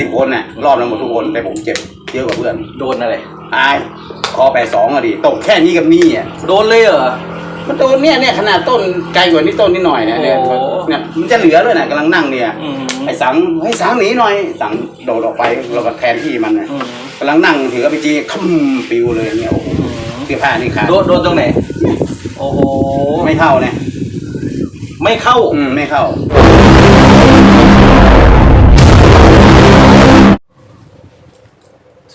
สิบคนน่ะรอบนั้นหมดทุกคนแต่ผมเจ็บเยอะกว่าเพื่อนโดนอะไรอายคอแปดสองอะดิตกแค่นี้กับนี่อะโดนเลยเหรอ มันโดนเนี่ยเนี่ยขนาดต้นไกลกว่านี้ต้นนิดหน่อยนะเนี่ยโอ้เนี่ยมันจะเหลือด้วยนะกำลังนั่งเนี่ยอืมไอ้สังไอ้สังหนีหน่อยสังโดดออกไปเราก็แทนที่มันน่ะอืมกำลังนั่งถือกระปจีคึมปิวเลยเนี่ยโอ้โหเสื้อผ้านี่ขาดโดนโดนตรงไหน โอ้โหไม่เข้าเนี่ยไม่เข้า อืมไม่เข้า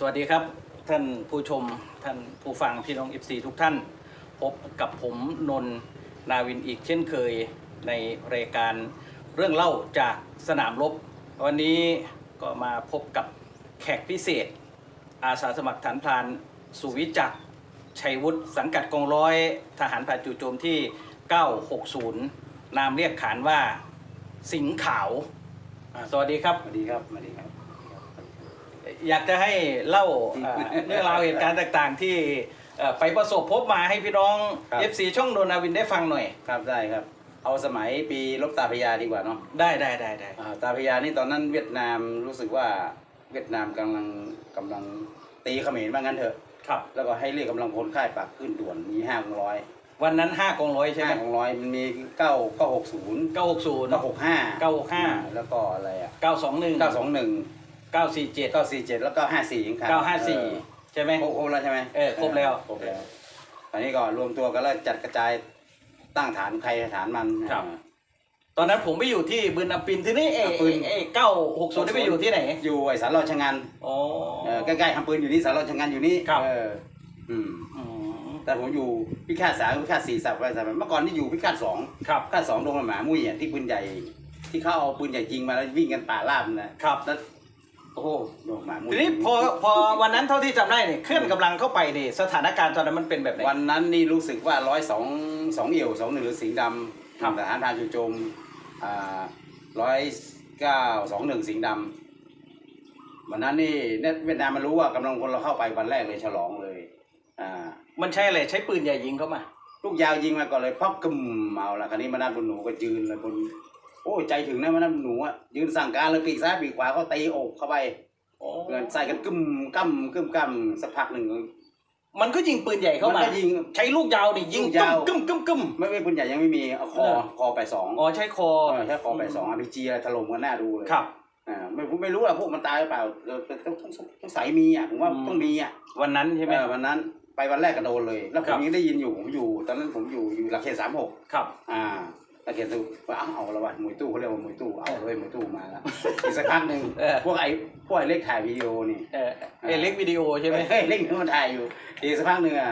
วัสดีครับท่านผู้ชมท่านผู้ฟังพี่น้อง FC ทุกท่าน พบกับผมนนท์นาวินอีกเช่นเคยในรายการเรื่องเล่าจากสนามรบ วันนี้ก็มาพบกับแขกพิเศษ อาสาสมัครฐานพรานสุวิจักรชัยวุฒิสังกัดกองร้อยทหารผ่านจู่โจมที่ 960 นามเรียกขานว่าสิงห์ขาว สวัสดีครับ สวัสดีครับ สวัสดีครับ อยากจะให้เล่าเอ่อเรื่องราวเหตุการณ์ต่างๆ ที่เอ่อไปประสบพบมาให้พี่น้อง ครับ FC ช่องโดนาวินได้ฟังหน่อย ครับได้ครับ เอาสมัยปีลบตาพระยาดีกว่าเนาะได้ได้ได้ได้อ่าตาพระยานี่ตอนนั้นเวียดนามรู้สึกว่าเวียดนามกำลังกำลังตีเขมรว่างั้นเถอะ ครับ แล้วก็ให้เรียกกำลังพลค่ายปักขึ้นด่วนมีห้ากองร้อยวันนั้น5กองร้อยใช่ไหมห้ากองร้อยมันมีเก้าเก้าหกศูนย์960 เก้าหกห้า965 แล้วก็อะไรอะ921 เก้าสองหนึ่ง947 เก้าสี่เจ็ดแล้วก็ห้าสี่ยังขาด954ใช่ไหม ครบครบแล้วใช่ไหมเออครบแล้ว ครบแล้วอันนี้ก็รวมตัวกันแล้วจัดกระจายตั้งฐานใครฐานมันครับ ตอนนั้นผมไปอยู่ที่บืนอัมปินที่นี่เอ้อัมปินเอ้960ได้ไปอยู่ที่ไหนอยู่ไอ้สารรอชะงันอ๋อ เออใกล้ๆทำปืนอยู่นี่สารรอชะงันอยู่นี่ครับ เอออืม อืมแต่ผมอยู่พิฆาตสามพิฆาตสี่สับอะไรสับเมื่อก่อนที่อยู่พิฆาตสองครับ พิฆาตสองโดนหมามุ้ยอะที่ปืนใหญ่ ที่เขาเอาปืนใหญ่จริงมาแล้ววิ่งกันป่าราบนะครับ แล้ว โอ้โหโดนหมามุ้ยทีนี้พอพอวันนั้นเท่าที่จำได้เนี่ยเคลื่อนกำลังเข้าไปนี่สถานการณ์ตอนนั้นมันเป็นแบบไหน วันนั้นนี่รู้สึกว่าร้อยสองสองเอี่ยวสองหนึ่งหรือสิงห์ดครับำทหารพรานจู่โจมอ่าร้อยเก้าสองหนึ่งสิงห์ดำวันนั้นนี่เนี่ยเวียดนามมันรู้ว่ากำลังคนเราเข้าไปวันแรกเลยฉลองเลยอ่า มันใช่อะไรใช้ปืนใหญ่ยิงเข้ามา ลูกยาวยิงมาก่อนเลยพับกึมเอาละคราวนี้มานัดบนหนูก็ยืนเลยบน โอ้ยใจถึงนะมานัดบนหนูอะยืนสั่งการเลยปีกซ้ายปีกขวาเขาตีอกเข้าไปเกินใส่กันกึมกั้มกึมกั้มสักพักหนึ่งมันก็ยิงปืนใหญ่เข้ามานก็ยิงใช้ลูกยาวนี่ยิงลูกยาวกึ้มกึ้มกึ้มไม่ไม่ปืนใหญ่ยังไม่มีเอาคอเออคอไปสองอ๋อใช้คอเออใช่คอไปสองอาร์พีจีอะไรถล่มกันหน้าดูเลยครับอ่าไม่ผมไม่รู้อะพวกมันตายหรือเปล่าเออแต่ต้องต้องต้องใส่มีอะผมว่าอืมต้องมีอะวันนั้นใช่ไหมเออวันนั้นไปวันแรกก็โดนเลย แล้วผครัมบยังได้ยินอยู่ผมอยู่ ตอนนั้นผมอยู่อยู่หลักเขตสามหกครับ อ่า ตะเกียบตู้ว่าเอาเอาละวะมวยตู้เขาเรียกว่ามวยตู้เอาเลยมวยตู้มาแล้วอีกสักพักหนึ่งเออ พวกไอ้พวกไอ้เล็กถ่ายวิดีโอนี่เออเอเล็กวิดีโอใช่ไหมเฮ้ยเล็กนี่มันถ่ายอยู่อีกสักพักหนึ่งอะ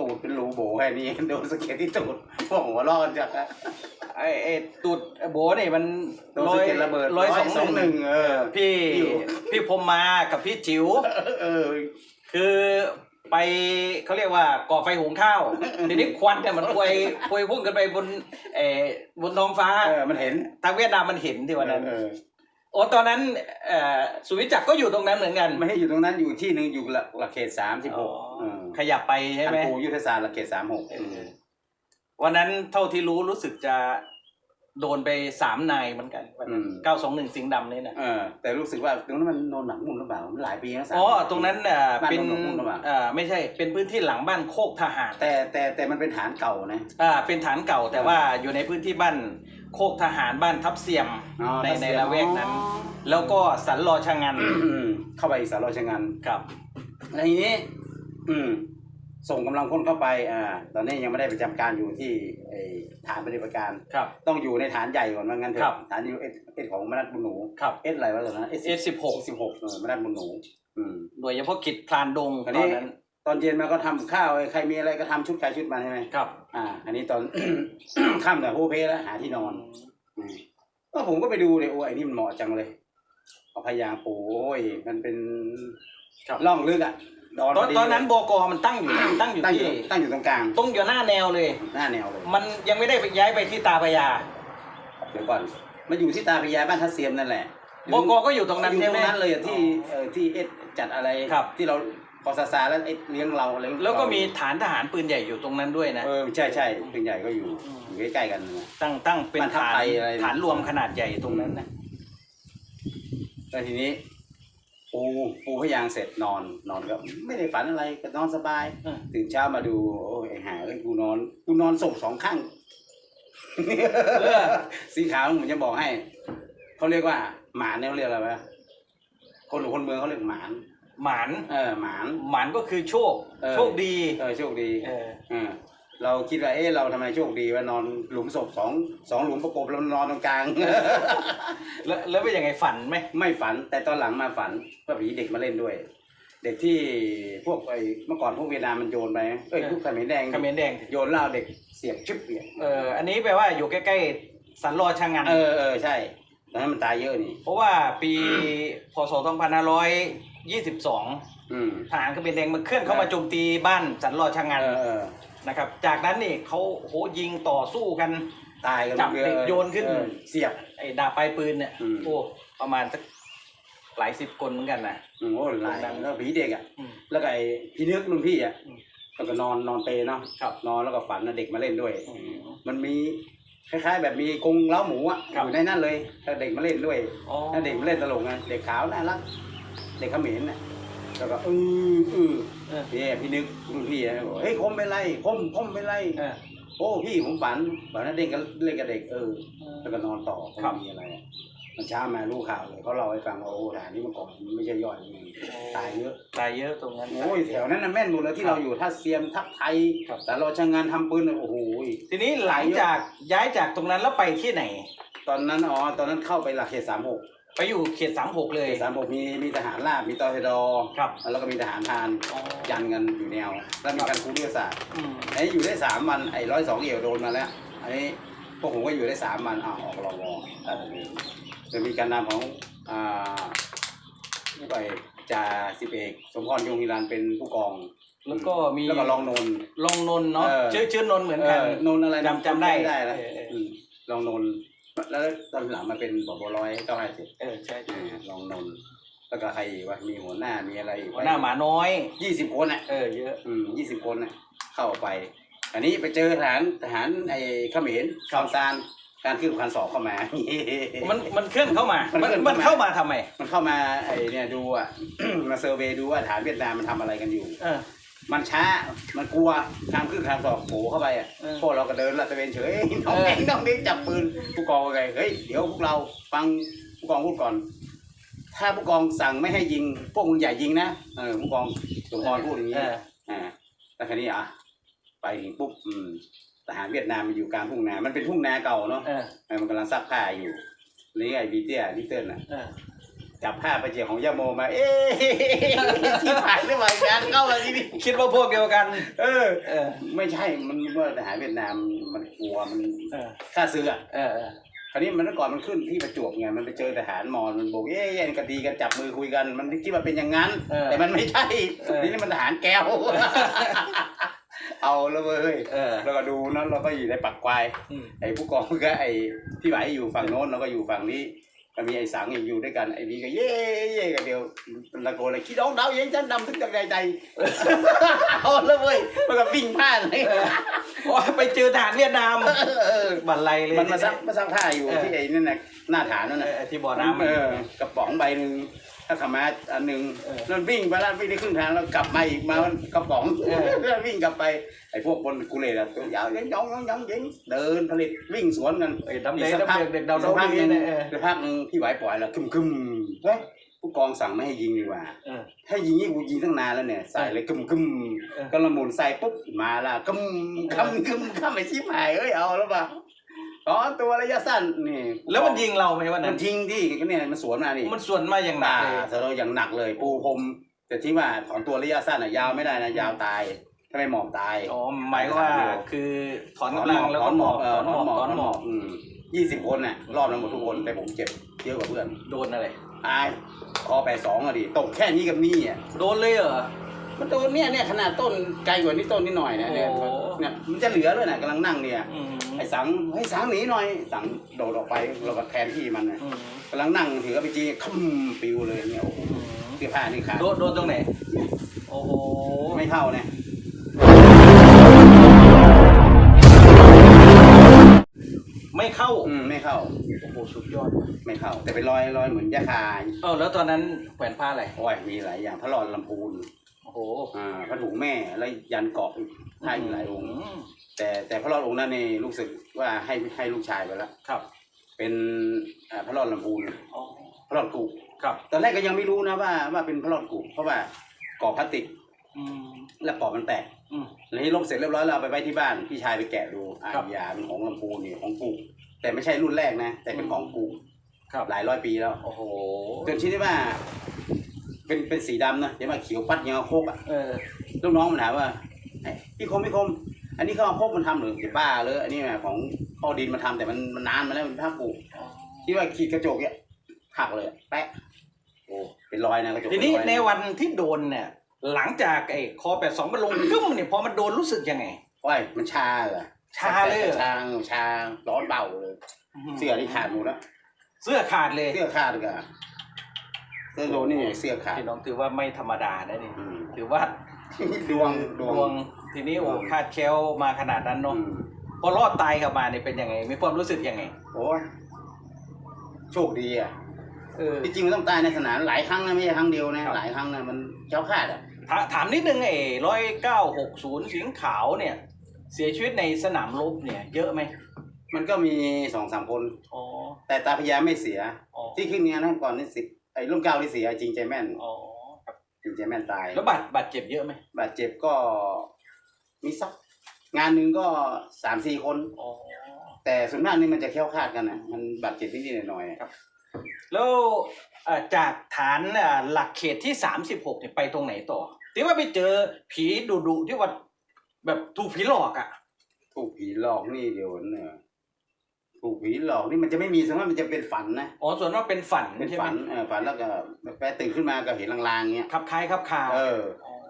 ตูดเป็นรูโบแค่นี้โดนสะเก็ดที่ตูดพวกหัวเรอดจากไอ้ไอ้ตูดไอ้โบนี่มันโดนสะเก็ดระเบิดร้อยสองหนึ่งเออ พี่อยู่ พี่พรหมมากับพี่จิ๋วเออ คือ ไปเขาเรียกว่าก่อไฟหุงข้าวทีนี้ควันเนี่ยมันพวยพวยพุ่งขึ้นไปบนเออบนท้องฟ้าเออมันเห็นทางเวียดนามมันเห็นที่วันนั้นเออโอ้ตอนนั้นเอ่อสุวิจักรก็อยู่ตรงนั้นเหมือนกัน ไม่ให้อยู่ตรงนั้นอยู่ที่หนึ่งอยู่หลักหลักเขตสามสิบหกขยับไปใช่ไหมปูยุทธศาสตร์หลักเขตสามหกวันนั้นเท่าที่รู้รู้สึกจะ โดนไปสามนายเหมือนกันเก้าสองหนึ่งสิงห์ดำนี่นะเออแต่รู้สึกว่าตรงนั้นมันโนนหนังมุ่นหรือเปล่ามันหลายปีแล้วสาม อ๋อตรงนั้นอะบ้านเป็นโนนหนองมุ่นหรือเปล่าอ่าไม่ใช่เป็นพื้นที่หลังบ้านโคกทหารแต่แต่แต่มันเป็นฐานเก่านะ อ่าเป็นฐานเก่าแต่ว่าอยู่ในพื้นที่บ้านโคกทหารบ้านทับเสียมอ๋อในทับในเสียม ละแวกนั้นอ๋อแล้วก็สันรอชะงันอืมเข้าไปอีกสารรชะงันครับ แล้วทีนี้ อืม ส่งกำลังคนเข้าไปอ่าตอนนี้ยังไม่ได้ประจำการอยู่ที่ไอ้ฐานปฏิบัติการ ครับ ต้องอยู่ในฐานใหญ่ก่อนว่างั้นเถครัอะบฐานอยู่เอสเอสของมนัดบุญหนูครับ เอสอะไรวะตอนนั้น S สิบหกสิบหกเออมนัดบุญหนู อืมโดยเฉพาะกิจพลานดงอันตนี้อนนั้นตอนเย็นมาก็ทำข้าวไอ้ใครมีอะไรก็ทำชุดใครชุดมันใช่ไหมครับอ่า อันนี้ตอน ค่ำแต่โฮเพแล้วหาที่นอนอืมก็ผมก็ไปดูเลยโอ้ไอ้นี่มันเหมาะจังเลยเอาพยางปูโอ้ยมันเป็นครับร่องลึกอะ ดอนตอนพดีตอนนั้นบกมันตั้งอยู่ตั้งอยู่ตั้งอยู่ที่ตั้งอยู่ตรงกลางตรงอยู่หน้าแนวเลย หน้าแนวเลยมันยังไม่ได้ไปย้ายไปที่ตาพระยาเดี๋ยวก่อนมันอยู่ที่ตาพระยาบ้านทัศเซียมนั่นแหละบกก็อยู่ตรงนั้นอยู่ใช่ตไหรมงนั้นเลยอะที่เอ่อที่เอ็ดจัดอะไรครับ ที่เราพอซาซาแล้วเอ็ดเลี้ยงเราอะไรแล้วก็มีฐานทหารปืนใหญ่อยู่ตรงนั้นด้วยนะ เออใช่ใช่ปืนใหญ่ก็อยู่อยู่ใกล้ๆกันนะ ตั้งตั้งเป็นบ้านทับฐานไทยอะไร ฐานรวมขนาดใหญ่ตรงนั้นนะ แล้วทีนี้ ปูปูพยางเสร็จนอนนอนก็ไม่ได้ฝันอะไรก็นอนสบายเออตื่นเช้ามาดูโอ้ยไอ้ห่าเอ้ยกูนอนกูนอนศพสองข้างเออสีขาวผมจะบอกให้เขาเรียกว่า หมานเนี่ยเขาเรียกอะไรวะคนคนเมืองเขาเรียกหมานหมานเออหมานหมานก็คือโชค เออ โชคดี เออโชคดีเออ เออ เราคิดว่าเอ๊ะเราทำไมโชคดีว่านอนหลุมศพสองสองหลุมประกบแล้วนอนตรงกลาง แล้วแล้วเป็นยังไงฝันไหมไม่ฝันแต่ตอนหลังมาฝันว่าผีเด็กมาเล่นด้วย เด็กที่พวกไอ้เมื่อก่อนพวกเวียดนามมันโยนไปเอ้ยพวกเขมรแดงเขมรแดง โยนเหล้าเด็กเสียบชึบเนี่ยเอออันนี้แปลว่าอยู่ใกล้ๆสันรอช่างงานเออเออใช่ตอนนั้นมันตายเยอะนี่ เพราะว่าปีพศ 2522อืมทหารเขมรแดงมันเคลื่อนเข้ามาโจมตีบ้านสันรอช่างงานเออเออนะครับ จากนั้นนี่เขาโหยิงต่อสู้กัน ตายกันจับเด็กโยนขึ้น เออเสียบ ไอ้ดาบปลายปืนเนี่ยอืม โอ้ประมาณสักหลายสิบคนเหมือนกันนะ อืมโอ้หลายแล้วผีเด็กอะ อืม แล้วก็ไอ้พี่นึกรุ่นพี่อะอืมแล้วก็นอนนอนเปรย์เนาะครับนอนแล้วก็ฝันนะเด็กมาเล่นด้วย อืมมันมีคล้ายๆ แบบมีกรงเล้าหมูอะครับ อยู่ในนั้นเลยถ้าเด็กมาเล่นด้วยอ๋อถ้าเด็กมาเล่นตลกไงเด็กขาวน่ารัก เด็กเขมรน่ะแล้วก็อืออือเออ พี่พี่นึกรุ่นพี่นะบอกเฮ้ยคมเป็นไรคมคมเป็นไรเออ โอ้พี่ผมฝันฝันว่าเด็กก็เล่นกับเด็กเออ แล้วก็นอนต่อครับไม่มีอะไรอะมันเช้ามารู้ข่าวเลยเขาเล่าให้ฟังว่าโอ้ฐานนี้เมื่อก่อนมันไม่ใช่ยอดจริงๆตายเยอะ ตายเยอะตรงนั้น โอ้ยแถวนั้นน่ะแม่นหมดเลยที่เราอยู่ท่าเซียมทับไทยครับ แต่เราชางงานทำปืนน่ะโอ้โหทีนี้หลังจากย้ายจากตรงนั้นแล้วไปที่ไหน ตอนนั้นอ๋อตอนนั้นเข้าไปหลักเขตสามหก ไปอยู่เขตสามหกเลย เขตสามหกมีมีทหารราบมีตอเฮดอครับแล้วก็มีทหารพรานอ๋อ ยันกันอยู่แนว แล้วมีการครูวิทยาศาสตร์อืมไอ้อยู่ได้สามวันไอ้ร้อยสองเอี่ยวโดนมาแล้วอันนี้พวกผมก็อยู่ได้สามวันอ้าวออกรอวอเออมีจะมีการนำของอ่าผู้ไปจ่าสิบเอกสมพรยงฮิรันเป็นผู้กองแล้วก็มีแล้วก็รองนนท์ลงนนท์เนาะเออ ชื่อชื่อนนท์เหมือนกันเออนนท์อะไรนะจำจำได้ไม่ได้แล้วเออเอออื มรองนนท์ แล้วตอนหลังมาเป็นบอบร้อยเก้าห้าเจ็ดเออใช่ใช่รองนนท์แล้วก็ใครอีกวะมีหัวหน้ามีอะไรอีกหัวหน้าหมาน้อยยี่สิบคนอะเออเยอะอืมยี่สิบคนน่ะ เข้าไป อันนี้ไปเจอทหารทหารไอ้เขมรคำซานการขึ้นพันสอบเข้ามา มันมันเคลื่อนเข้ามา มันมันเคลื่อนมันเข้ามาเข้ามาทำไม มันเข้ามาไอ้เนี่ยดูอะ มาเซอร์เวย์ดูว่าฐานเวียดนามมันทำอะไรกันอยู่เออ มันช้า มันกลัวทางขึ้นทางสอบโผเข้าไปอะเออพวกเราก็เดินลาดตระเวนเฉยน้องเองน้องเด็กจับปืนผู้กองว่าไงเฮ้ยเดี๋ยวพวกเราฟังผู้กองพูดก่อน ถ้าผู้กองสั่งไม่ให้ยิง พวกมึงอย่ายิงนะเออผู้กองสมพรพูดอย่างนี้เอออ่าแล้วคันนี้อะไปถึงปุ๊บอืมทหารเวียดนามมันอยู่กลางทุ่งนา มันเป็นทุ่งนาเก่าเนาะเออเออมันกำลังซักผ้าอยู่นี่ไอ้บีเตียบีเติ้ลน่ะเออ จับผ้าไปเจียของย่าโมมา เอ๊ะที่ผ่านได้ไหมงานเข้ามาที่นี่คิดว่าพวกเดียวกัน เออ เออ ไม่ใช่มันว่าทหารเวียดนามมันกลัวมันเออค่าซื้ออะเออเออคราวนี้มันเมื่อก่อนมันขึ้นที่ประจวบไงมันไปเจอทหารมอญมันบอกเอ๊ะเย็นกันดีกันจับมือคุยกัน มันคิดว่าเป็นอย่างนั้น เออ แต่มันไม่ใช่เออ นี่มันทหารแก้ว เอาแล้วเว้ยเออ แล้วก็ดูเนอะเราก็อยู่ในปักควาย อืม ไอ้ผู้กองก็ไอ้พี่ไหวอยู่ฝั่งโน้นแล้วก็อยู่ฝั่งนี้ ก็มีไอ้สังอยู่ด้วยกันไอ้บีก็เย่เย่กันเดียวตะโกนเลยขี้ดองดาวเย็นฉันดำถึงจากใจใจเอาแล้วเว้ยมันก็วิ่งพลาดเลยเออโอ้ยไปเจอทหารเวียดนามเออบันไลเลยมันมาซักมาซักผ้าอยู่เออที่ไอ้นั่นน่ะหน้าฐานนั่นเอน่ะอที่บ่อน้ำเออกระป๋องใบหนึ่ง ถ้าขามาอันหนึ่งเออแล้ววิ่งไปแล้ววิ่งได้ครึ่งทางแล้วกลับมาอีกมากระป๋องเออ แล้ววิ่งกลับไปไอ้พวกบนกุเลตอะตัวยาวยังยองยองยองยิงเดินผลิตวิ่งสวนกันไอ้ดำเด็กอีกสัดำเด็กเด็กดาวสักพักดำหเด็นึกงเนี่ยเออ สักพักหนึงพี่ไหวปล่อยแล้วคึมคึมเฮ้ยผู้กองสั่งไม่ให้ยิงดีกว่า เออ ถ้ายิงนี่กูยิงตั้งนานแล้วเนี่ยใส่เลยกึมกึมเออก็ละมุนใส่ปุ๊บมาละกึมกำกึมกำไอ้ชิบหายเอ้ยเอาแล้วป่ะ อ๋อตัวระยะสั้นนี่แล้วมันยิงเราไหมวันมันั้นนทิ้งที่ก็เนี่ยมันสวนมานี่มันส่วนมาอย่างหนักอ่าเลยแต่เราอย่างหนักเลยปูพรมแต่ที่ว่าถอนตัวระยะสั้นอะยาวไม่ได้นะยาวตายถ้าไม่หมอบตาย อ๋อหมายว่าคือถอนกำลังแล้วก็หมอบเอถออนหมอบถอนหมอบอืมยี่สิบคนน่ะรอบนั้นหมดทุกคนแต่ผมเจ็บเยอะกว่าเพื่อนโดนอะไร ตายคอแปดสองอะดิตกแค่นี้กับนี่อะโดนเลยเหรอ มันโดนเนี่ยเนี่ยขนาดต้นไกลกว่านี้ต้นนิดหน่อยนะเนี่ยโอ้ เนี่ยมันจะเหลือเลยนะกำลังนั่งเนี่ย อืมไอ้สังเฮ้ยสังหนีหน่อยสังโดดออกไปเราก็แทนที่มันนะอืมกำลังนั่งถือไปจีคัมปิวเลยเนี่ยโอ้โหอืมเสื้อผ้านี่ขาดโดนโดนตรงไหน โอ้โหไม่เข้าเนี่ยไม่เข้าอืมไม่เข้าโอ้โหสุดยอดไม่เข้า แต่เป็นรอยรอยเหมือนยาคาเออแล้วตอนนั้นแขวนผ้าอะไรโอ้ยมีหลายอย่างพระรอดลำพูนโอ้โหอ่าพระถุงแม่แล้วยันเกาะอีก ให้อีกหลายองค์มแต่แต่พระรอดองค์นั้นนี่รู้สึกว่าให้ให้ลูกชายไปแล้วครับ เป็นอ่าพระรอดลำพูนอ๋อพระรอดกุครับตอนแรกก็ยังไม่รู้นะว่าว่าเป็นพระรอดกุเพราะว่าก่อพลาสติกอืมแล้วก่อมันแตกอืม แล้วนี่ลบเสร็จเรียบร้อยแล้วเอาไปไว้ที่บ้านพี่ชายไปแกะดูอ่าครับยาเป็นของลำพูนนี่ของกุแต่ไม่ใช่รุ่นแรกนะ แต่เป็นของกุครับ หลายร้อยปีแล้ว โอ้โหจนชิ้นที่ว่า เป็นเป็นสีดำนะเดี๋ยวมาเขียวปัดยังเอาโคกอะเออ ลูกน้องมันถามว่าเอ้ย พี่คมพี่คม อันนี้เขาเอาโคกมันทำหรือจะบ้าเลยอันนี้แหมของพ่อดินมาทำแต่มันมันนานมาแล้วมันภาคปลูกที่ว่าขีดกระจกเนี่ยหักเลยอะแปะโอ้เป็นรอยนะกระจกทีนี้เป็รอยะในวันที่โดนเนี่ย หลังจากไอ้คอแปดสองมันลงกึ้มเนี่ยพอมันโดนรู้สึกยังไง โอ้ยมันชาเหรอชาเลยเหรอ ชาชาร้อนเบาเลย เสื้อที่ขาดหมดแล้วเสื้อขาดเลยเสื้อขาดเลยอะเสื้อโดนนี่เสื้อขาดพี่น้องถือว่าไม่ธรรมดานะนี่อืม ถือว่า ดวงดดววงงทีนี้โอ้คาดแคล้วมาขนาดนั้นอืเนาะมพอรอดตายกลับมาเนี่ยเป็นยังไง มีความรู้สึกยังไง โอ้ยโชคดีอะเออที่จริงมันต้องตายในสนามหลายครั้งนะไม่ใช่ครั้งเดียวนะครับหลายครั้งนะมันเจ้าคาดอะถาถามนิดนึงไอ้ร้อยเก้าหกศูนย์สิงห์ขาวเนี่ย เสียชีวิตในสนามรบเนี่ย เยอะไหมมันก็มีสองสามคนอ๋อแต่ตาพญาไม่เสียอ๋อที่ขึ้นงานนั้นก่อนนี่สิบไอ้รุ่นเก้าที่เสียจริงใจแม่น อ๋อครับจริงใจแม่นตายแล้วบาดบาดเจ็บเยอะไหมบาดเจ็บก็มีสักงานหนึ่งก็สามสี่คน อ๋อ แต่ส่วนมากนี่มันจะแค่วคลาดกันนะมันบาดเจ็บนิดๆหน่อยๆครับแล้วเอ่อจากฐานเอ่อหลักเขตที่สามสิบหกเนี่ยไปตรงไหนต่อที่ว่าไปเจอผีดุดุๆที่ว่าแบบถูกผีหลอกอะ ถูกผีหลอกนี่เดี๋ยวเนี่ย ถูกผีหลอกนี่มันจะไม่มีสมมติมันจะเป็นฝันนะอ๋อส่วนว่ากเป็นฝันเป็นใช่ไหมฝันเออฝันแล้วก็แปรตื่นขึ้นมาก็เห็นลางๆเงี้ยขับคล้ายขับคาเออ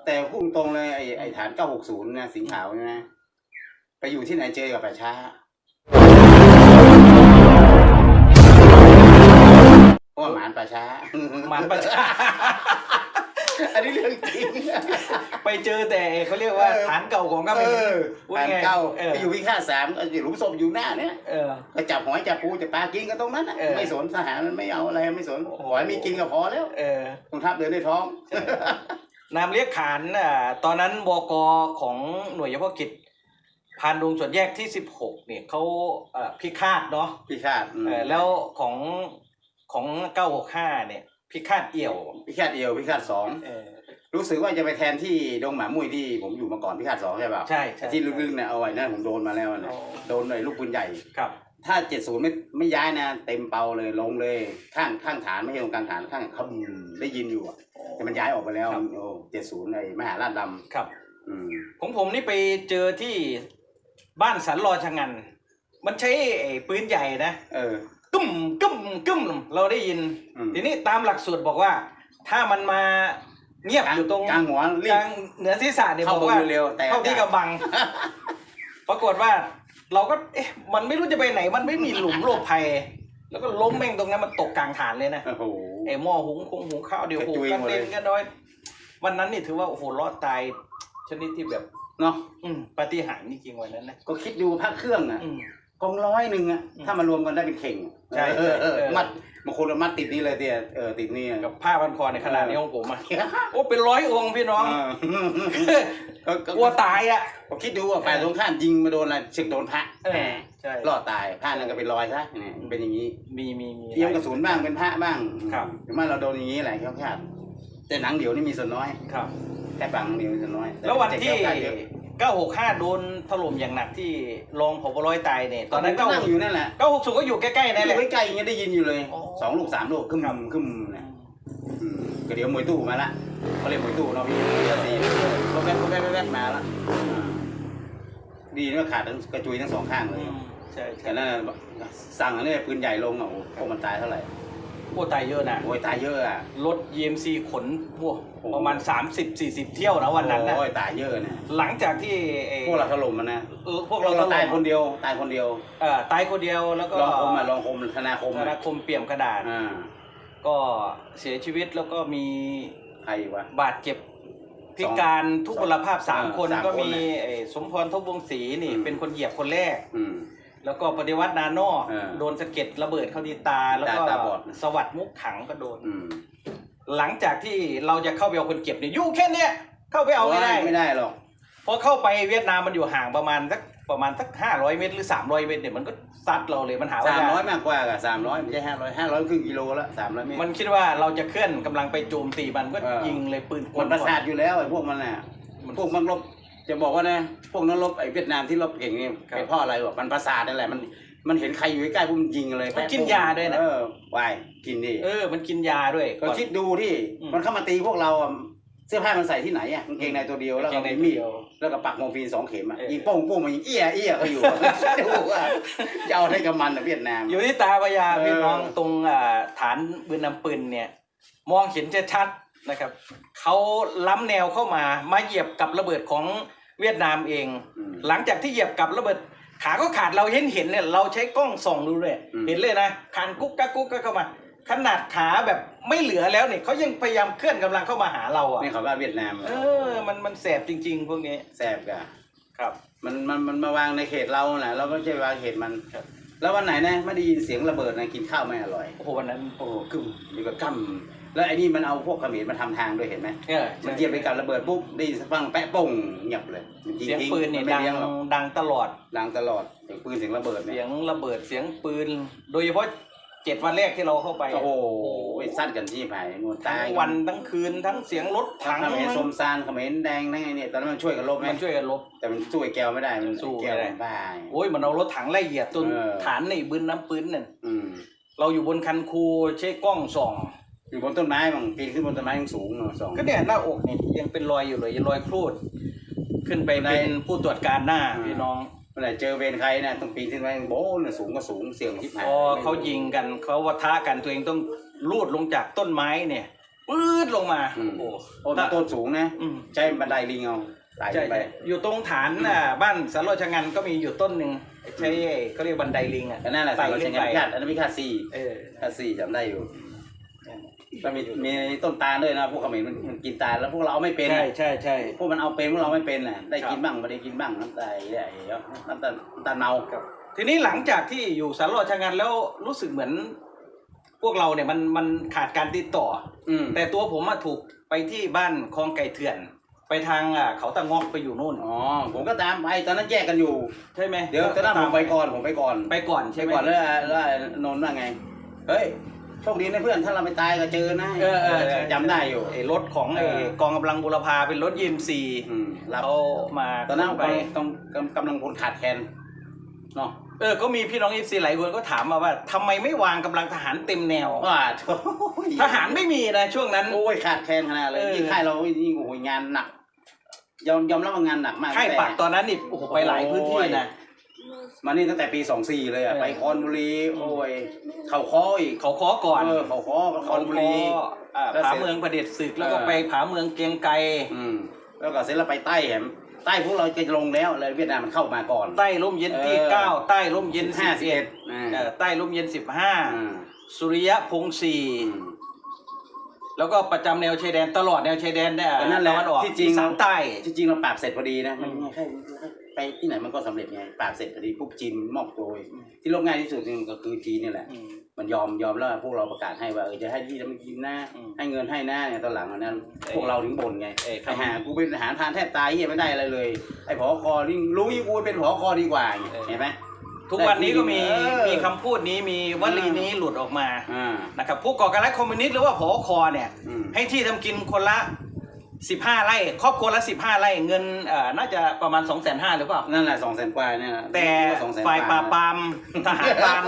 แต่พูดตรงๆเลยไอ้ไอ้ฐาน960เนี่ยสิงห์ขาวเนี่ยนะไปอยู่ที่ไหนเจอกับป่าช้าเพราะว่าหมานป่าช้าหมันประชา อันนี้เรื่องจริง ไปเจอแต่เขาเรียกว่าเออ ฐานเก่าของก็เอไม่อพูดฐานไงเก้าเออ ไปอยู่วิฆาตสามก็อยู่หลุมศพอยู่หน้าเนี่ยเออ ก็จับหอยจับปูจับปลากินกันตรงนั้นน่ะเออไม่สนทหารมันไม่เอาอะไรไม่สนโอ้โหขอให้มีกินก็พอแล้วเออกองทัพเดินด้วยท้องนามเรียกขานอะตอนนั้นบกของหน่วยเฉพาะกิจพานดงส่วนแยกที่สิบหกเนี่ยเขาเอ่อพิฆาตเนาะพิฆาตอืมเออแล้วของของเก้าหกห้าเนี่ย พิฆาตเอี่ยว พิฆาตเอวพิฆาตสองเออ รู้สึกว่าจะไปแทนที่ดงหมามุ้ยที่ผมอยู่มาก่อนพิฆาตสองใช่เปล่าใช่ใช่ที่ลึกๆเนี่ยเอาไว้นั่นผมโดนมาแล้วนะอ๋อ โดนเลยลูกปืนใหญ่ ครับ ถ้าเจ็ดศูนย์ไม่ไม่ย้ายนะ เต็มเปาเลยลงเลยข้างข้างฐานไม่ใช่ตรงกลางฐานข้างเขาได้ยินอยู่อะแต่มันย้ายออกไปแล้วครับ โอ้เจ็ดศูนย์ไอ้มหาราชดครับำอืมของผมนี่ไปเจอที่บ้านสันรอชะงัน มันใช้ไอ้ปืนใหญ่นะ เออ กึ้มกึ้มกึ้มเราได้ยิน อืม ทีนี้ตามหลักสูตรบอกว่า ถ้ามันมาเงียบอยู่ตรงกลางหัวรีกบ ลางเหนือศีรษะเนี่ยเข้าบอกว่ามือเร็วๆแต่ เข้าที่กำบัง ปรากฏว่า เราก็เอ๊ะมันไม่รู้จะไปไหน มันไม่มีหลุมหลบภัย แล้วก็ล้มแม่งตรงนั้นมันตกกลางฐานเลยนะ โอ้โห ไอ้หม้อหุงคงหุงข้าวเดียวกระหูจุยกันหมดเลยเด่นกันน้อย วันนั้นนี่ถือว่าโอ้โหรอดตาย ชนิดที่แบบ เนาะอืมปาฏิหาริย์จริงๆวันนั้นนะก็คิดดูพักเครื่องอะ อืม กองร้อยหนึ่งอะอืมถ้ามารวมกันได้เป็นเข่งใช่เออเออเออ มัดบางคนเอามัดติดนี่เลยเตี้ยเออติดนี่อะ กับผ้าพันคอในขนาดนี้ของผมอะโอ้เป็นร้อยองค์พี่น้องก็ก็กลัวตายอะก็คิดดูว่าฝ่ายตรงข้ามยิงมาโดนอะไรเฉกโดนพระเออใช่รอดตายพระนั่นก็เป็นรอยซะเนี่ยมันเป็นอย่างนี้มีมีมีเยี่ยมกระสุนบ้างเป็นพระบ้างครับถึงว่าเราโดนอย่างนี้แหละแค่คาดแต่หนังเดี๋ยวนี่มีส่วนน้อย ครับแค่บางเดียวมีส่วนน้อยแล้ววันที่ต่แค่คาดเยอะ 965 โดนถล่มอย่างหนักที่รองผบร้อยตายเนี่ยตอนนั้นก็นั่งอยู่นั่นแหละ960ก็อยู่ใกล้ๆนั่นแหละ อยู่ใกล้ๆอย่างเงี้ยได้ยินอยู่เลยอ๋อ สองลูกสามลูกขึ้นครับขึ้นเนี่ยอืมก็เดี๋ยวมวยตู้มาละเขาเรียกมวยตู้เนาะพี่เดี๋ยวสี่ก็แวบก็แวบแวบมาละอ่าดีนะขาดทั้งกระจุยทั้งสองข้างเลย อืมใช่ใช่แต่นั่นน่ะสั่งอันนี้ปืนใหญ่ลงอะโอ้โหพวกมันตายเท่าไหร่ โอ้ตายเยอะนะโอ้ยตายเยอะอะ รถ EMC ขนพวกโอ้ ประมาณ 30-40 เที่ยวนะวันนั้นนะโอ้ยตายเยอะเนี่ยหลังจากที่เอ่อพวกเราถล่มมันนะเออพวกพวเรากเราตายถล่มคนเดียวตายคนเดียวเอ่อตายคนเดียวแล้วก็ลองคมอะลองคมธนาคมธอะนาคมเปี่ยมกระดาษ อ่าก็เสียชีวิตแล้วก็มีใครวะ บาดเจ็บพิการทุกพลภาพสามเออคนสามก็คนมีน่ะไอ้สมพรทบวงศรีนี่อืม เป็นคนเหยียบคนแรก อืม แล้วก็ปฏิวัตินาโนเออโดนสะเก็ดระเบิดเข้าที่ตา แล้วก็ตาตาบอดสวัสดมุกขังก็โดน อืมหลังจากที่เราจะเข้าไปเอาคนเก็บเนี่ยอยู่แค่เนี้ยเข้าไปเอาไม่ได้ไม่ได้หรอกพอเข้าไปเวียดนามมันอยู่ห่างประมาณสักประมาณสักห้าร้อยเมตรหรือสามร้อยเมตรเนี่ยมันก็ซัดเราเลยมันหาว่าสามร้อยมากกว่ากับสามร้อยไม่ใช่ห้าร้อยห้าร้อยครึ่งกิโลละสามร้อยเมตร มันคิดว่าเราจะเคลื่อนกำลังไปโจมตีมันก็เออ ยิงเลยปืนกลมันประสาทอยู่แล้วไอ้พวกมันน่ะ มันพวกมันลบ จะบอกว่านะพวกนั้นลบไอ้เวียดนามที่ลบเก่งนี่ครับ เป็นเพราะอะไรวะมันประสาทนั่นแหละมันมันเห็นใครอยู่ใกล้ๆพวกมันยิงเลยมันกินยาด้วยนะ เออวายกินดิเออ มันกินยาด้วยก็คิดดูที่อืม มันเข้ามาตีพวกเราอะเสื้อผ้ามันใส่ที่ไหนอะกางเกงในตัวเดียวแล้วก็กางเกงในมีตัวมีด เดียว แล้วก็ปักโมฟีนสองเข็มอะเออ ยิงโป้งโป้งมายิงเอี้ยเอี้ยเขาอยู่อะดูว่าจะเอาอะไรกับมันอะเวียดนาม อยู่ที่ตาพญาเออ พี่น้องตรงอ่าฐานปืนนำปืนเนี่ย มองเห็นชัดๆ นะครับเขาล้ำแนวเข้ามามาเหยียบกับระเบิดของเวียดนามเองอืมหลังจากที่เหยียบกับระเบิดขาก็ขาดเราเห็นเห็นเนี่ยเราใช้กล้องส่องดูเลยอืมเห็นเลยนะคานกุ๊กกักกุ๊กกักเข้ามาขนาดขาแบบไม่เหลือแล้วเนี่ยเขายังพยายามเคลื่อนกำลังเข้ามาหาเราอะนี่เขาว่าเวียดนามเออมันมันแสบจริง ๆ พวกนี้แสบกะครับ มันมันมันมาวางในเขตเราแหละเราไม่ใช่วางเขตมันครับแล้ววันไหนนะไม่ได้ยินเสียงระเบิดนะกินข้าวไม่อร่อยโอ้โหวันนั้นโอ้โหกึ่มอยู่กับกำ แล้วไอ้นี่มันเอาพวกเขมรมาทำทางด้วยเห็นไหมเออมันเหยียบไปกับระเบิดปุ๊บได้ยินสักฟังแปะป่งเงียบเลยมันยิงเสียงทิ้ปืนเนี่ยมัไม่ดังลี้ยหรอกดังตลอด ดังตลอดเสียงปืนเสียงระเบิดเสีเนี่ยยงระเบิดเสียงปืน โดยเฉพาะเจ็ดวันแรกที่เราเข้าไปโอ้โหสั้นกันที่ผายนวลทั้ตายงวันทั้งคืนทั้งเสียงรถทั้ถังงเขมรสมซานเขมรแดงทั้งไงเนี่ยตอนนั้นมันช่วยกันลบไหมมันช่วยกันลบ แต่มันสู้ไอ้แก้วไม่ได้มันสู้ไม่แก้วได้ มันบ้า โอ้ยมันเอารถถังไล่เหยียบจนเออ ฐานในบืนน้ำปืนนั่นอืมเราอยู่บนคันคูใช้กล้องส่อง อยู่บนต้นไม้บางปีนขึ้นบนต้นไม้ยังสูงเนาะสอง ก็เนี่ยหน้าอกนี่ยังเป็นรอยอยู่เลยยังรอยครูด ขึ้นไปเป็นผู้ตรวจการหน้าอ่าพี่น้องเมื่อไหร่เจอเวรใครนะต้องปีนขึ้นไปโบ้เนี่ยสูงก็สูงเสี่ยงทิพหายพอเขายิงกันเขาวะทะกันตัวเองต้องลูดลงจากต้นไม้เนี่ยปื๊ดลงมาอืมโอ้โอ้แต่ต้นสูงนะอืม ใช้บันไดลิงเอาไต่ใช่ขึ้นไป ใช่อยู่ตรงฐานอะบ้านสารโรชงันก็มีอยู่ต้นหนึ่งใช้เขาเรียกบันไดลิงอะก็นั่นแหละไต่สารขึ้ชันงไปงานคาดอันนั้นไม่คาดสี่เออคาดสี่จำได้อยู่ ก็มีมีต้นตาลด้วยนะพวกเขมรมันมันกินตาลแล้วพวกเราเอาไม่เป็นใช่น่ะใช่ใช่พวกมันเอาเป็นพวกเราไม่เป็นน่ะได้ครับกินบ้างไม่ได้กินบ้างน้ำตาลได้น้ำตาลน้ำตาลเนาทีนี้หลังจากที่อยู่สารโรชงันแล้วรู้สึกเหมือน พวกเราเนี่ยมันมันขาดการติดต่อ อืมแต่ตัวผมมาถูกไปที่บ้านคลองไก่เถื่อน ไปทางอะเขาตะงอกไปอยู่นู่นอ๋อผมก็ตามไปตอนนั้นแยกกันอยู่ ใช่ไหมเดี๋ยวตอนนั้นผมไปก่อนผมไปก่อนไปก่อนใช่ใช่ไหมก่อนแล้วแล้วนนท์ว่าไง เฮ้ย โชคดีนะเพื่อนถ้าเราไม่ตายก็เจอนะเออเออจำได้อยู่ ไอ้รถของไอ้เออ กองกำลังบุรพาเป็นรถยิมซีอืมรับเขามาตอนนั้นไปไปต้องกำกำลังพลขาดแคลนเนาะเออก็มีพี่น้องเอฟซีหลายคนก็ถามมาว่าทำไมไม่วางกำลังทหารเต็มแนว ว่าโถ่ทหารไม่มีนะช่วงนั้น โอ้ยขาดแคลนขนาดเลยเออ ยิ่งค่ายเรายิ่งโอ้ยงานหนักยอมยอมรับว่างานหนักมากค่ายแต่ปักตอนนั้นนี่โอ้โหไปหลายพื้นที่นะ มานี่ตั้งแต่ปีสองสี่เลยอะเออไปคอนบุรีโอ้ยเข่าค้ออีกเขาขอก่อนเออเข่าค้อคอนบุรี อ่าแล้วผาเสร็จเมืองประเด็จศึกแล้วก็เออ ไปผาเมืองเกรียงไกรอืมแล้วก็เสร็จแล้วไปใต้แหมใต้พวกเราจะลงแล้วเลยเวียดนามมันเข้ามาก่อน ใต้ร่มเย็นที่เออเก้าใต้ร่มเย็นห้าสิบสิบเอ็เอ็ดดอ่าเออใต้ร่มเย็นสิบห้าอ่าสุริยะพงศ์สี่อืม แล้วก็ประจำแนวชายแดนตลอดแนวชายแดนเนี่ยก็นั่นแหละตะวันออกที่จริงอีสานใต้ ที่จริงเราปราบเสร็จพอดีนะอืมไม่ใช่ไปที่ไหนมันก็สำเร็จไงปราบเสร็จพอดีปุ๊บจีนมอบตัวเองที่ลบง่ายที่สุดนี่ก็คือจีนนี่แหละ อืม มันยอมยอมแล้วพวกเราประกาศให้ว่าเออจะให้ที่ทำกินนะอืม ให้เงินให้หน้าเนี่ยตอนหลังอันนั้นเอ้ยพวกเราถึงบ่นไงเอ้ยไอ้หากูเป็นทหารทานแทบตายเหี้ยไม่ได้อะไรเลย ไอ้ผอคอนี่รู้ยี่กูเป็นผอคอดีกว่าอย่างเงี้ยเห็นไหม ทุกวันนี้ก็มีเออมีคำพูดนี้มีวลีนี้หลุดออกมาอ่านะครับผู้ก่อการร้ายคอมมิวนิสต์หรือว่าผอคอเนี่ย อืมให้ที่ทำกินคนละ 15ไร่ครอบครัวละ15ไร่เงินเอ่อน่าจะประมาณ2 5 0 0 0หรือเปล่า นั่นแหละสองแสนกว่าเนี่ยแต่200,000ฝ่ายปราบปรามทหารพราน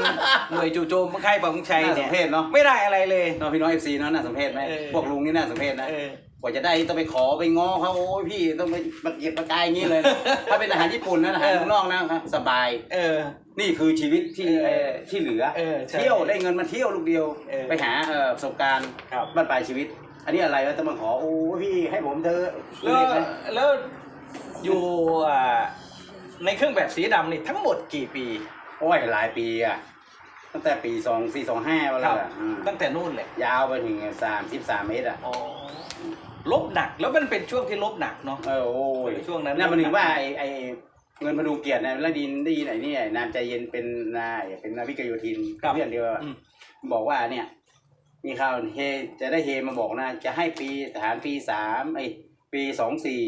หน่วยจู่โจมค่ายปังชัยน่าสเนี่มยเพชเนาะไม่ได้อะไรเลย เนาะพี่น้องเอฟซีเนาะน่าสมเพชไหมเออ พวกลุงนี่น่าสมเพชนะเออกว่าจะได้ต้องไปขอไปง้อเขาโอ้ยพี่ต้องไปประเกียดประกายอย่างนี้เลยถ้าเป็นอาหารญี่ปุ่นนะอาหารข้างนอกนะครับสบาย เออ นี่คือชีวิตที่เออเอ่อที่เหลือเออใช่เที่ยวได้เงินมาเที่ยวลูกเดียว เออไปหาเอ่อประสบการณ์ครับ บ้านปลายชีวิต อันนี้อะไรวะต้องมาขอโอ้ยพี่ให้ผมเธอะแล้วเรียกนะแล้วอยู่อ่าในเครื่องแบบสีดำนี่ทั้งหมดกี่ปี โอ้ยหลายปีอะ ตั้งแต่ปีสองสี่สองห้าไปแล้วอะอืมตั้งแต่นู่นเลยยาวไปถึงสามสิบสามเมตรอะ อ๋อลบหนักแล้วมันเป็นช่วงที่ลบหนักเนาะ เออโอ้ยช่วงนั้น นั่นมันถึงว่าไอ้ไอ้เงินมาดูเกียรตินะแล้วดินได้ยินไหนนี่ไอ้นามใจเย็นเป็นนายเป็นนาวิกโยธินครับเพื่อนเดียวอะอืม บอกว่าเนี่ย มีข่าวเฮจะได้เฮมาบอกนะ จะให้ปีทหารปีสามไอปีสองสี่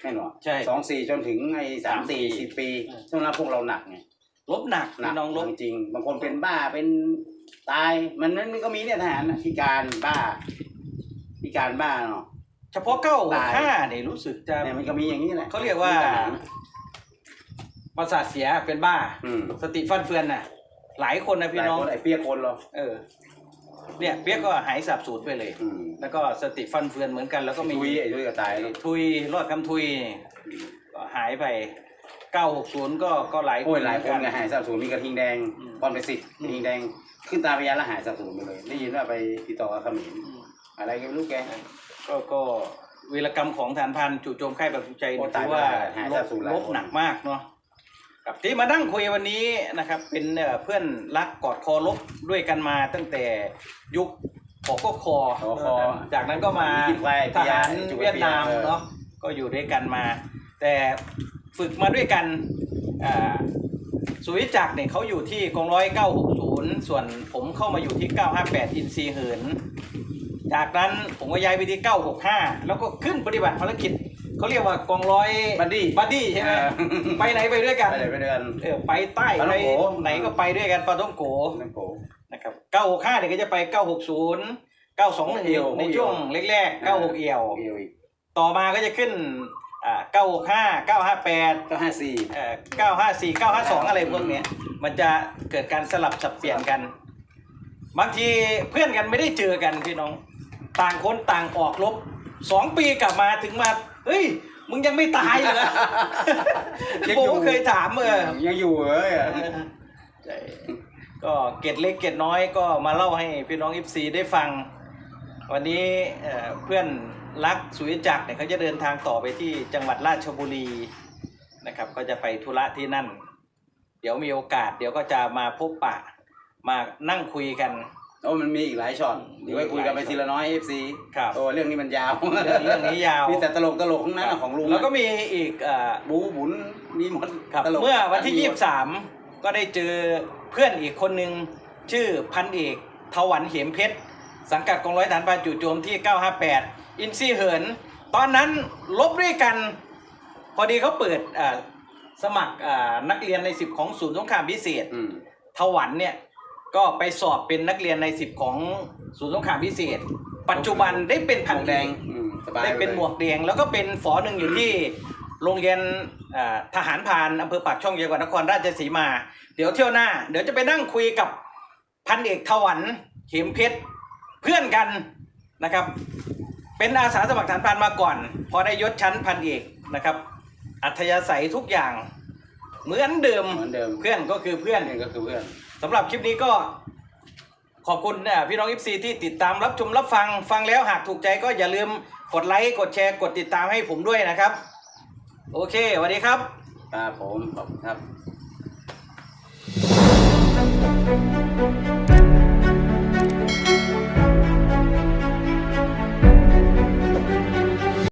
แม่นหรอใช่สองสี่จนถึงไอสามสี่34สิบปีอืมช่วงนั้นพวกเราหนักไงลบหนักหนัพี่น้องลบจริงๆบางคนเป็นบ้าเป็นตาย มันนั้นก็มีเนี่ยทหารนะพิการบ้าพิการบ้าเนาะเฉพาะเก้าตายห้าเนี่ยรู้สึกจะเนี่ยมันก็มีอย่างนี้แหละเขาเรียกว่าทหรประสาทเสียเป็นบ้าอืมสติฟันเฟือนน่ะ หลายคนนะพี่น้องหลายคไอ้เปียกคนเหรอเออ เนี่ยเปียกก็หายสาบสูญไปเลย อืมแล้วก็สติฟันเฟือนเหมือนกันแล้วก็มี ทุยไอ้ทุยก็ตายแล้ว ทุยรอดคำทุยก็หายไปเก้าหกศูนย์ก็ก็หลายโอ้ยหลายคนเหมืก็อนกัหายสาบสูญมีกระทิงแดงอืมตอนไปสิทธิ์กระทิงแดง ขึ้นตาพยานแล้วหายสาบสูญไปเลย ได้ยินว่าไปติดต่อกับเขมรอืมอะไรก็ไม่รู้แกก็ก็วีรกรรมของฐานพันจู่โจมค่ายแบบภูมิใจโอ้เนี่ยตายถือว่าหายลสาบบสูญหลายลบคนหนักมากเนาะ กับที่มานั่งคุยวันนี้นะครับ เป็นเอ่อเพื่อนรักกอดคอลบด้วยกันมาตั้งแต่ยุคขอก็คอขอคอจากนั้นก็มาคิดไว้ทหารจุกเวียดนามเออเนาะก็อยู่ด้วยกันมา แต่ฝึกมาด้วยกันอ่าสุวิจักรเนี่ยเขาอยู่ที่กองร้อย960ส่วนผมเข้ามาอยู่ที่958อินซีเหิน จากนั้นผมก็ย้ายไปที่965แล้วก็ขึ้นปฏิบัติภารกิจ เขาเรียกว่ากองร้อยบัดดี้บัดดี้ใช่ไหมเออ ไปไหนไปด้วยกันไปไหนไปเดือน เออไปใต้ปาไปท่องโก ไหนก็ไปด้วยกันปาต้องโกนั่นโผนะครับ965เนี่ยก็จะไป 960 921เอี่ยวในช่วงแรกๆ96 เอี่ยว เอียวอีกต่อมาก็จะขึ้นอ่า965 958 ก็ห้าสี่ เอ่อ954 952 อะไรพวกเนี้ย มันจะเกิดการสลับสับเปลี่ยนกัน บางทีเพื่อนกันไม่ได้เจอกันพี่น้อง ต่างคนต่างออกรบสองปีกลับมาถึงมา เฮ้ย มึงยังไม่ตายเหรอผมก็เคยถามเออยังอยู่เอ้ยใช่ก็เกร็ดเล็กเกร็ดน้อยก็มาเล่าให้พี่น้องอิฟซีได้ฟัง วันนี้เอ่อเพื่อนรักสุวิจักรเนี่ยเขาจะเดินทางต่อไปที่จังหวัดราชบุรีนะครับ ก็จะไปธุระที่นั่น เดี๋ยวมีโอกาส เดี๋ยวก็จะมาพบปะ มานั่งคุยกัน โอ้มันมีอีกหลายช็อตเดี๋ยวไปคุยกันไปทีละน้อยเอฟซีครับ โอ้เรื่องนี้มันยาวเรื่องเรื่องนี้ยาวมีแต่ตลกตลกทั้งนั้นอะของลุงแล้วก็มีอีกเอ่อบูบุญมีหมดครับตลกเมื่อวันที่ 23 ก็ได้เจอเพื่อนอีกคนหนึ่งชื่อพันเอกทวันเหมเพชร สังกัดกองร้อยฐานพรานจู่โจมที่ 958 อินซี่เหิน ตอนนั้นลบด้วยกัน พอดีเขาเปิดอ่าสมัครอ่านักเรียนใน 10 ของศูนย์สงครามพิเศษอืมทวันเนี่ย ก็ไปสอบเป็นนักเรียนใน10ของศูนย์สงครามพิเศษ ปัจจุบันได้เป็นหมพันวกแดแดงงอืมสบายได้เป็นหมวกแดงแล้วก็เป็นฝอหนึ่งอยู่ที่โรงเรียนอ่าทหารพรานอำเภอปากช่องจังหวัดนครราชสีมา เดี๋ยวเที่ยวหน้า เดี๋ยวจะไปนั่งคุยกับพันเอกทวันเข็มเพชรเพื่อนกันนะครับ เป็นอาสาสมัครฐานพรานมาก่อน พอได้ยศชั้นพันเอกนะครับ อัธยาศัยทุกอย่างเหมือนเดิมเหมือนเดิมเพื่อนก็คือเพื่อน เพื่อนก็คือเพื่อน สำหรับคลิปนี้ก็ขอบคุณพี่น้องอิฟซีที่ติดตามรับชมรับฟังฟังแล้วหากถูกใจก็อย่าลืมกดไลค์กดแชร์กดติดตามให้ผมด้วยนะครับ โอเคสวัสดีครับครับผมขอบคุณครับ